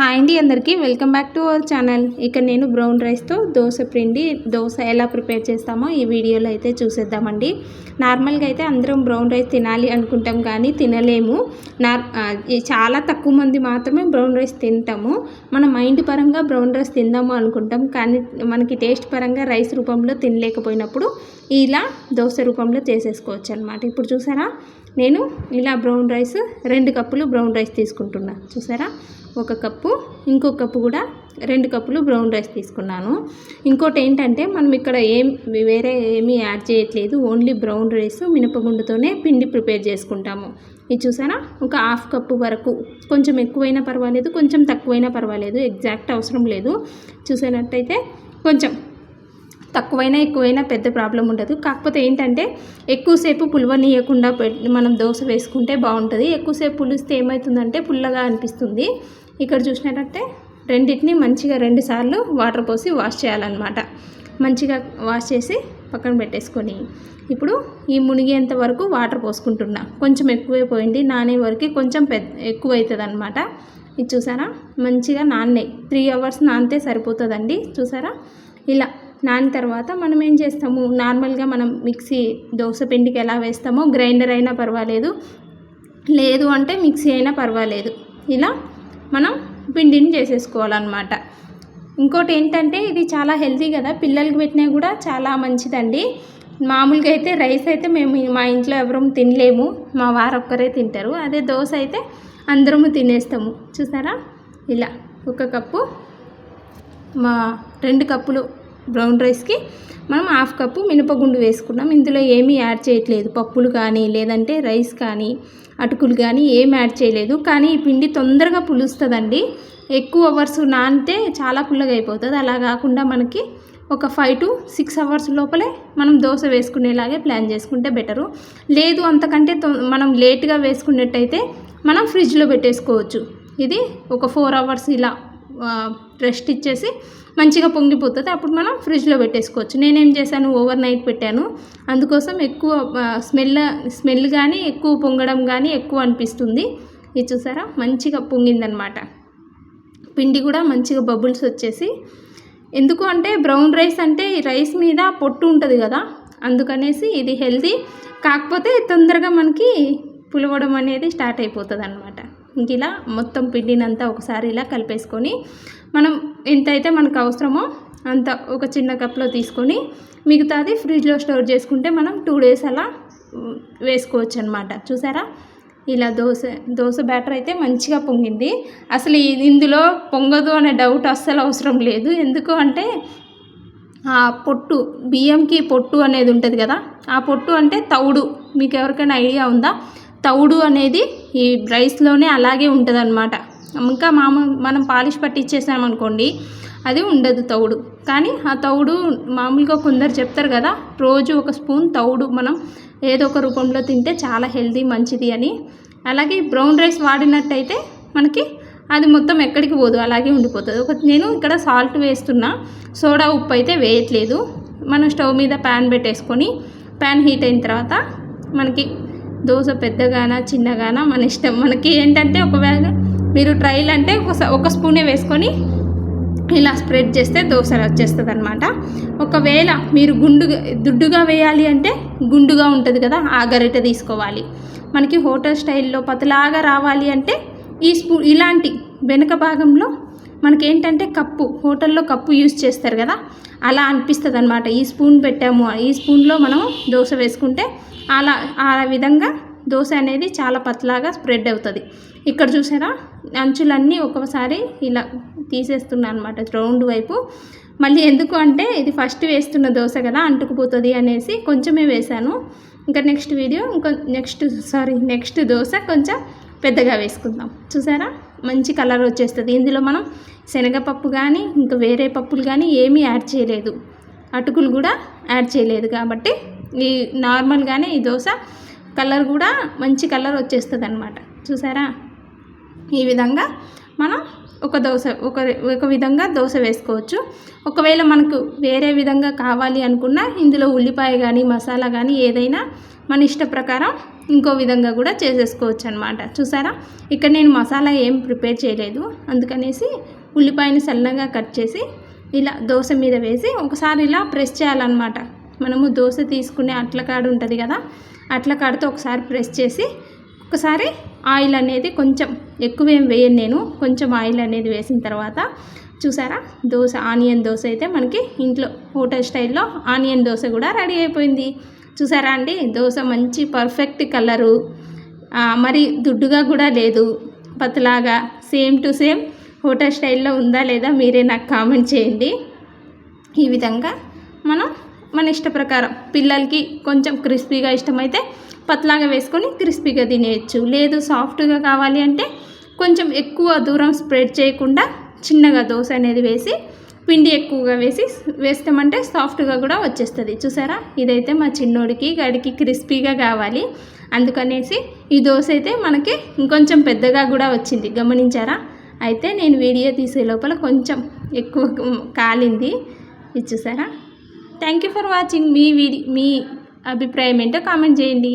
Hi అండి అందరికీ. Welcome back to our channel ఇక్కడ నేను బ్రౌన్ రైస్తో దోశ పిండి దోశ ఎలా ప్రిపేర్ చేస్తామో ఈ వీడియోలో అయితే చూసేద్దామండి. నార్మల్గా అయితే అందరం బ్రౌన్ రైస్ తినాలి అనుకుంటాం కానీ తినలేము. నార్ ఈ చాలా తక్కువ మంది మాత్రమే బ్రౌన్ రైస్ తింటాము. మన మైండ్ పరంగా బ్రౌన్ రైస్ తిందాము అనుకుంటాం కానీ మనకి టేస్ట్ పరంగా రైస్ రూపంలో తినలేకపోయినప్పుడు ఇలా దోశ రూపంలో చేసేసుకోవచ్చు అనమాట ఇప్పుడు చూసారా? నేను ఇలా బ్రౌన్ రైస్ రెండు కప్పులు బ్రౌన్ రైస్ తీసుకుంటున్నా. చూసారా? ఒక కప్పు ఇంకో కప్పు కూడా రెండు కప్పులు బ్రౌన్ రైస్ తీసుకున్నాను. ఇంకోటి ఏంటంటే మనం ఇక్కడ ఏం వేరే ఏమీ యాడ్ చేయట్లేదు. ఓన్లీ బ్రౌన్ రైస్ మినపగుండుతోనే పిండి ప్రిపేర్ చేసుకుంటాము. ఇది చూసారా? ఒక హాఫ్ కప్పు వరకు. కొంచెం ఎక్కువైనా పర్వాలేదు కొంచెం తక్కువైనా పర్వాలేదు. ఎగ్జాక్ట్ అవసరం లేదు. చూసినట్టయితే కొంచెం తక్కువైనా ఎక్కువైనా పెద్ద ప్రాబ్లం ఉండదు. కాకపోతే ఏంటంటే ఎక్కువసేపు పులవనీయకుండా మనం దోశ వేసుకుంటే బాగుంటుంది. ఎక్కువసేపు పులిస్తే ఏమవుతుందంటే పుల్లగా అనిపిస్తుంది. ఇక్కడ చూసినట్టయితే రెండింటిని మంచిగా రెండుసార్లు వాటర్ పోసి వాష్ చేయాలన్నమాట. మంచిగా వాష్ చేసి పక్కన పెట్టేసుకొని. ఇప్పుడు ఈ మునిగేంత వరకు వాటర్ పోసుకుంటున్నా. కొంచెం ఎక్కువే పోయింది నానే వరకు కొంచెం పెద్ద ఎక్కువ అవుతుంది అనమాట ఇది చూసారా? మంచిగా నాన్నే. త్రీ అవర్స్ నానితే సరిపోతుందండి. చూసారా? ఇలా నాని తర్వాత మనం ఏం చేస్తాము? నార్మల్గా మనం మిక్సీ దోశ పిండికి ఎలా వేస్తామో గ్రైండర్ అయినా పర్వాలేదు. లేదు అంటే మిక్సీ అయినా పర్వాలేదు. ఇలా మనం పిండిని చేసేసుకోవాలన్నమాట. ఇంకోటి ఏంటంటే ఇది చాలా హెల్తీ కదా పిల్లలకి పెట్టినా కూడా చాలా మంచిదండి. మామూలుగా అయితే రైస్ అయితే మేము మా ఇంట్లో ఎవరూ తినలేము మా వారు ఒక్కరే తింటారు. అదే దోశ అయితే అందరము తినేస్తాము. చూసారా? ఇలా ఒక కప్పు మా రెండు కప్పులు బ్రౌన్ రైస్కి మనం హాఫ్ కప్పు మినపగుండు వేసుకున్నాం. ఇందులో ఏమీ యాడ్ చేయట్లేదు. పప్పులు కానీ లేదంటే రైస్ కానీ అటుకులు కానీ ఏం యాడ్ చేయలేదు. కానీ ఈ పిండి తొందరగా పులుస్తుందండి. ఎక్కువ అవర్స్ నానితే చాలా పుల్లగా అయిపోతుంది. అలా కాకుండా మనకి ఒక ఫైవ్ టు సిక్స్ అవర్స్ లోపలే మనం దోశ వేసుకునేలాగే ప్లాన్ చేసుకుంటే బెటరు. లేదు అంతకంటే మనం లేట్గా వేసుకున్నట్టయితే మనం ఫ్రిడ్జ్లో పెట్టేసుకోవచ్చు. ఇది ఒక ఫోర్ అవర్స్ ఇలా రెస్ట్ ఇచ్చేసి మంచిగా పొంగిపోతుంది. అప్పుడు మనం ఫ్రిడ్జ్లో పెట్టేసుకోవచ్చు. నేనేం చేశాను? ఓవర్ నైట్ పెట్టాను. అందుకోసం ఎక్కువ స్మెల్ స్మెల్ కానీ ఎక్కువ పొంగడం కానీ ఎక్కువ అనిపిస్తుంది. ఇది చూసారా? మంచిగా పొంగిందనమాట. పిండి కూడా మంచిగా బబుల్స్ వచ్చేసి. ఎందుకు అంటే బ్రౌన్ రైస్ అంటే రైస్ మీద పొట్టు ఉంటుంది కదా? అందుకనేసి ఇది హెల్తీ. కాకపోతే తొందరగా మనకి పులవడం అనేది స్టార్ట్ అయిపోతుంది అనమాట ఇంక ఇలా మొత్తం పిండినంతా ఒకసారి ఇలా కలిపేసుకొని మనం ఎంతైతే మనకు అవసరమో అంత ఒక చిన్న కప్లో తీసుకొని మిగతాది ఫ్రిడ్జ్లో స్టోర్ చేసుకుంటే మనం టూ డేస్ అలా వేసుకోవచ్చు అనమాట చూసారా? ఇలా దోశ దోశ బ్యాటర్ అయితే మంచిగా పొంగింది. అసలు ఇది ఇందులో పొంగదు అనే డౌట్ అస్సలు అవసరం లేదు. ఎందుకు అంటే ఆ పొట్టు బియ్యంకి పొట్టు అనేది ఉంటుంది కదా? ఆ పొట్టు అంటే తౌడు. మీకు ఎవరికైనా ఐడియా ఉందా? తౌడు అనేది ఈ రైస్లోనే అలాగే ఉంటుంది అనమాట ఇంకా మామూలు మనం పాలిష్ పట్టించేసామనుకోండి అది ఉండదు తౌడు. కానీ ఆ తౌడు మామూలుగా కొందరు చెప్తారు కదా రోజు ఒక స్పూన్ తౌడు మనం ఏదో ఒక రూపంలో తింటే చాలా హెల్దీ మంచిది అని. అలాగే బ్రౌన్ రైస్ వాడినట్టయితే మనకి అది మొత్తం ఎక్కడికి పోదు అలాగే ఉండిపోతుంది. ఒక నేను ఇక్కడ సాల్ట్ వేస్తున్నా సోడా ఉప్పు అయితే వేయట్లేదు. మనం స్టవ్ మీద ప్యాన్ పెట్టేసుకొని ప్యాన్ హీట్ అయిన తర్వాత మనకి దోశ పెద్దగానా చిన్నగానా మన ఇష్టం. మనకి ఏంటంటే ఒకవేళ మీరు ట్రైల్ అంటే ఒక స- ఒక స్పూనే వేసుకొని ఇలా స్ప్రెడ్ చేస్తే దోశ వచ్చేస్తుంది అనమాట ఒకవేళ మీరు గుండుగా దుడ్డుగా వేయాలి అంటే గుండుగా ఉంటుంది కదా ఆ గరిటె తీసుకోవాలి. మనకి హోటల్ స్టైల్లో పతలాగా రావాలి అంటే ఈ స్పూ ఇలాంటి వెనుక భాగంలో మనకేంటంటే కప్పు హోటల్లో కప్పు యూస్ చేస్తారు కదా అలా అనిపిస్తుంది అనమాట ఈ స్పూన్ పెట్టాము ఈ స్పూన్లో మనం దోశ వేసుకుంటే అలా ఆ విధంగా దోశ అనేది చాలా పతలాగా స్ప్రెడ్ అవుతుంది. ఇక్కడ చూసారా? అంచులన్నీ ఒక్కొక్కసారి ఇలా తీసేస్తున్నా అనమాట రౌండ్ వైపు. మళ్ళీ ఎందుకు అంటే ఇది ఫస్ట్ వేస్తున్న దోశ కదా అంటుకుపోతుంది అనేసి కొంచెమే వేశాను. ఇంకా నెక్స్ట్ వీడియో ఇంకా నెక్స్ట్ సారీ నెక్స్ట్ దోశ కొంచెం పెద్దగా వేసుకుందాం. చూసారా? మంచి కలర్ వచ్చేస్తుంది. ఇందులో మనం శనగపప్పు కానీ ఇంకా వేరే పప్పులు కానీ ఏమీ యాడ్ చేయలేదు. అటుకులు కూడా యాడ్ చేయలేదు కాబట్టి ఈ నార్మల్గానే ఈ దోశ కలర్ కూడా మంచి కలర్ వచ్చేస్తుంది అనమాట చూసారా? ఈ విధంగా మనం ఒక దోశ ఒక ఒక విధంగా దోశ వేసుకోవచ్చు. ఒకవేళ మనకు వేరే విధంగా కావాలి అనుకున్నా ఇందులో ఉల్లిపాయ కానీ మసాలా కానీ ఏదైనా మన ఇష్ట ప్రకారం ఇంకో విధంగా కూడా చేసేసుకోవచ్చు అనమాట చూసారా? ఇక్కడ నేను మసాలా ఏం ప్రిపేర్ చేయలేదు. అందుకనేసి ఉల్లిపాయని సన్నగా కట్ చేసి ఇలా దోశ మీద వేసి ఒకసారి ఇలా ప్రెస్ చేయాలన్నమాట. మనము దోశ తీసుకునే అట్లకాడు ఉంటుంది కదా? అట్లా కడితే ఒకసారి ప్రెస్ చేసి ఒకసారి ఆయిల్ అనేది కొంచెం ఎక్కువ ఏం వేయను నేను. కొంచెం ఆయిల్ అనేది వేసిన తర్వాత చూసారా? దోశ ఆనియన్ దోశ అయితే మనకి ఇంట్లో హోటల్ స్టైల్లో ఆనియన్ దోశ కూడా రెడీ అయిపోయింది. చూసారా అండి? దోశ మంచి పర్ఫెక్ట్ కలరు. మరి దుడ్డుగా కూడా లేదు. పతలాగా సేమ్ టు సేమ్ హోటల్ స్టైల్లో ఉందా లేదా మీరే నాకు కామెంట్ చేయండి. ఈ విధంగా మనం మన ఇష్ట ప్రకారం పిల్లలకి కొంచెం క్రిస్పీగా ఇష్టమైతే పత్లాగా వేసుకొని క్రిస్పీగా తినేయచ్చు. లేదు సాఫ్ట్గా కావాలి అంటే కొంచెం ఎక్కువ దూరం స్ప్రెడ్ చేయకుండా చిన్నగా దోశ అనేది వేసి పిండి ఎక్కువగా వేసి వేస్తామంటే సాఫ్ట్గా కూడా వచ్చేస్తుంది. చూసారా? ఇదైతే మా చిన్నోడికి గడికి క్రిస్పీగా కావాలి. అందుకనేసి ఈ దోశ అయితే మనకి ఇంకొంచెం పెద్దగా కూడా వచ్చింది. గమనించారా? అయితే నేను వీడియో తీసే లోపల కొంచెం ఎక్కువ కాలింది. ఇది చూసారా? థ్యాంక్ యూ ఫర్ వాచింగ్ మీ వీడి మీ అభిప్రాయం ఏంటో కామెంట్ చేయండి.